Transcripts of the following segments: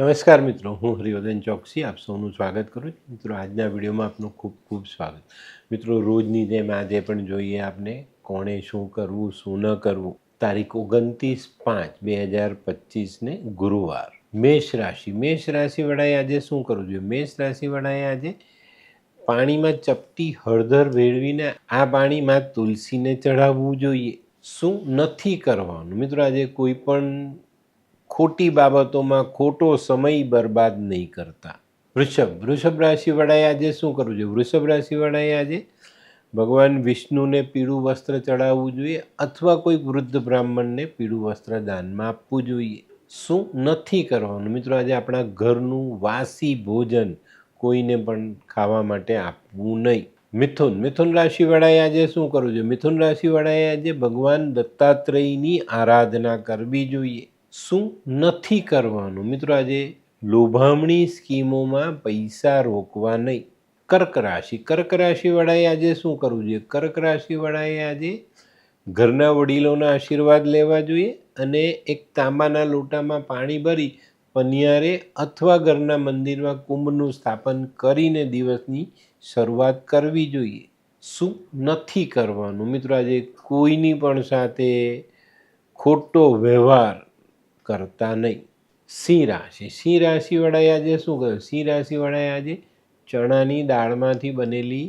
નમસ્કાર મિત્રો, હું હરિવર્ધન ચોકસી, આપ સૌનું સ્વાગત કરું છું. મિત્રો, આજના વિડીયોમાં આપનું ખૂબ ખૂબ સ્વાગત. મિત્રો, રોજની જેમ આજે પણ જોઈએ આપને કોણે શું કરવું, શું ન કરવું. તારીખ ઓગણત્રીસ પાંચ બે હજાર પચીસને ગુરુવાર. મેષ રાશિ. મેષ રાશિવાળાએ આજે શું કરવું જોઈએ? મેષ રાશિવાળાએ આજે પાણીમાં ચપટી હળદર ભેળવીને આ પાણીમાં તુલસીને ચઢાવવું જોઈએ. શું નથી કરવાનું? મિત્રો, આજે કોઈ પણ ખોટી બાબતોમાં ખોટો સમય બરબાદ નહીં કરતા. વૃષભ વૃષભ રાશિવાળાએ આજે શું કરવું જોઈએ? વૃષભ રાશિવાળાએ આજે ભગવાન વિષ્ણુને પીળું વસ્ત્ર ચડાવવું જોઈએ અથવા કોઈ વૃદ્ધ બ્રાહ્મણને પીળું વસ્ત્ર દાનમાં આપવું જોઈએ. શું નથી કરવાનું? મિત્રો, આજે આપણા ઘરનું વાસી ભોજન કોઈને પણ ખાવા માટે આપવું નહીં. મિથુન મિથુન રાશિવાળાએ આજે શું કરવું જોઈએ? મિથુન રાશિવાળાએ આજે ભગવાન દત્તાત્રેયની આરાધના કરવી જોઈએ. શું નથી કરવાનું? મિત્રો, આજે લોભામણી સ્કીમોમાં પૈસા રોકવા નહીં. કર્ક રાશિ. કર્ક રાશિવાળાએ આજે શું કરવું જોઈએ? કર્ક રાશિવાળાએ આજે ઘરના વડીલોના આશીર્વાદ લેવા જોઈએ અને એક તાંબાના લોટામાં પાણી ભરી પનિયારે અથવા ઘરના મંદિરમાં કુંભનું સ્થાપન કરીને દિવસની શરૂઆત કરવી જોઈએ. શું નથી કરવાનું? મિત્રો, આજે કોઈની પણ સાથે ખોટો વ્યવહાર કરતા નહીં. સિંહ રાશિ. સિંહ રાશિવાળાએ આજે શું કહ્યું સિંહ રાશિવાળાએ આજે ચણાની દાળમાંથી બનેલી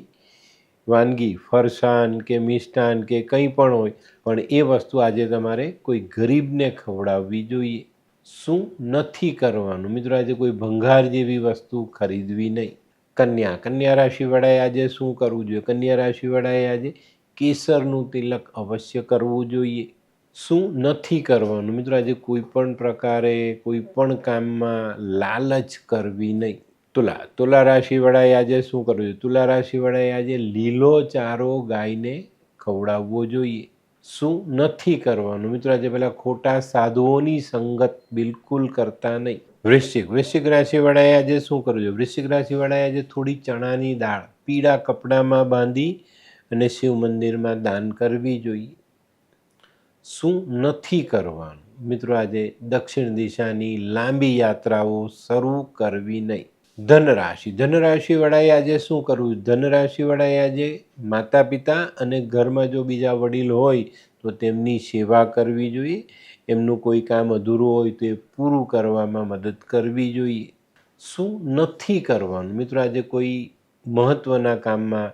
વાનગી, ફરસાણ કે મિષ્ટાન કે કંઈ પણ હોય, પણ એ વસ્તુ આજે તમારે કોઈ ગરીબને ખવડાવવી જોઈએ. શું નથી કરવાનું? મિત્રો, આજે કોઈ ભંગાર જેવી વસ્તુ ખરીદવી નહીં. કન્યા. કન્યા રાશિવાળાએ આજે શું કરવું જોઈએ? કન્યા રાશિવાળાએ આજે કેસરનું તિલક અવશ્ય કરવું જોઈએ. શું નથી કરવાનું? મિત્રો, આજે કોઈ પણ પ્રકારે કોઈ પણ કામમાં લાલચ કરવી નહીં. તુલા તુલા રાશિવાળાએ આજે શું કરવું જોઈએ? તુલા રાશિવાળાએ આજે લીલો ચારો ગાયને ખવડાવવો જોઈએ. શું નથી કરવાનું? મિત્રો, આજે પહેલાં ખોટા સાધુઓની સંગત બિલકુલ કરતા નહીં. વૃશ્ચિક વૃશ્ચિક રાશિવાળાએ આજે શું કરવું જોઈએ? વૃશ્ચિક રાશિવાળાએ આજે થોડી ચણાની દાળ પીળા કપડામાં બાંધી અને શિવ મંદિરમાં દાન કરવી જોઈએ. શું નથી કરવાનું? મિત્રો, આજે દક્ષિણ દિશાની લાંબી યાત્રાઓ શરૂ કરવી નહીં. ધનરાશિ. ધનરાશિવાળાએ આજે શું કરવું ધનરાશિવાળાએ આજે માતા પિતા અને ઘરમાં જો બીજા વડીલ હોય, તો તેમની સેવા કરવી જોઈએ. એમનું કોઈ કામ અધૂરું હોય, તો એ પૂરું કરવામાં મદદ કરવી જોઈએ. શું નથી કરવાનું? મિત્રો, આજે કોઈ મહત્ત્વના કામમાં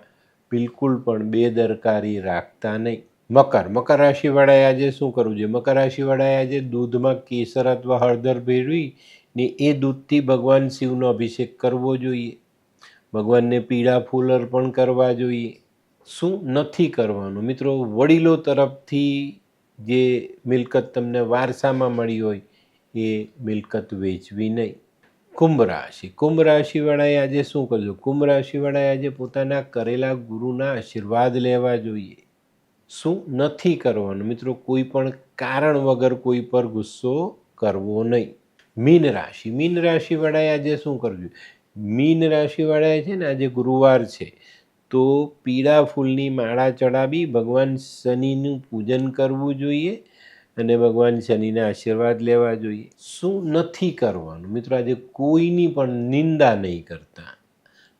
બિલકુલ પણ બેદરકારી રાખતા નહીં. મકર. મકર રાશિવાળાએ આજે શું કરવું જોઈએ? મકર રાશિવાળાએ આજે દૂધમાં કેસર અથવા હળદર ભેળવી ને એ દૂધથી ભગવાન શિવનો અભિષેક કરવો જોઈએ. ભગવાનને પીળા ફૂલ અર્પણ કરવા જોઈએ. શું નથી કરવાનું? મિત્રો, વડીલો તરફથી જે મિલકત તમને વારસામાં મળી હોય, એ મિલકત વેચવી નહીં. કુંભ રાશિ. કુંભ રાશિવાળાએ આજે શું કરજો કુંભ રાશિવાળાએ આજે પોતાના કરેલા ગુરુના આશીર્વાદ લેવા જોઈએ. શું નથી કરવાનું? મિત્રો, કોઈ પણ કારણ વગર કોઈ પર ગુસ્સો કરવો નહીં. મીન રાશિ. મીન રાશિવાળાએ આજે શું કરવું મીન રાશિવાળાએ છે ને આજે ગુરુવાર છે. તો પીળા ફૂલની માળા ચડાવી ભગવાન શનિનું પૂજન કરવું જોઈએ અને ભગવાન શનિના આશીર્વાદ લેવા જોઈએ. શું નથી કરવાનું? મિત્રો, આજે કોઈની પણ નિંદા નહીં કરતા.